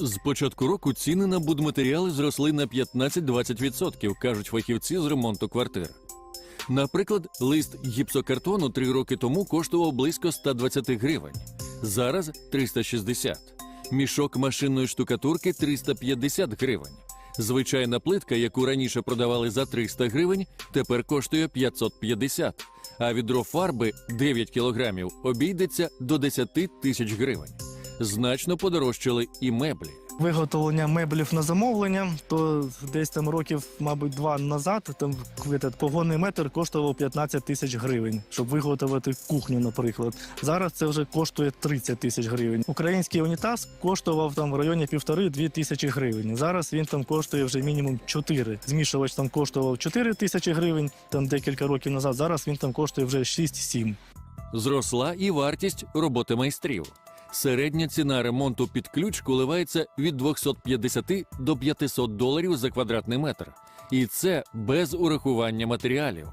З початку року ціни на будматеріали зросли на 15-20%, кажуть фахівці з ремонту квартир. Наприклад, лист гіпсокартону три роки тому коштував близько 120 гривень, зараз 360. Мішок машинної штукатурки 350 гривень. Звичайна плитка, яку раніше продавали за 300 гривень, тепер коштує 550, а відро фарби 9 кілограмів обійдеться до 10 тисяч гривень. Значно подорожчали і меблі. Виготовлення меблів на замовлення, то десь там років, мабуть, два назад там погонний метр коштував 15 тисяч гривень, щоб виготовити кухню, наприклад. Зараз це вже коштує 30 тисяч гривень. Український унітаз коштував там в районі півтори-дві тисячі гривень. Зараз він там коштує вже мінімум 4. Змішувач там коштував 4 тисячі гривень, там декілька років назад. Зараз він там коштує вже 6-7. Зросла і вартість роботи майстрів. Середня ціна ремонту під ключ коливається від 250 до 500 доларів за квадратний метр. І це без урахування матеріалів.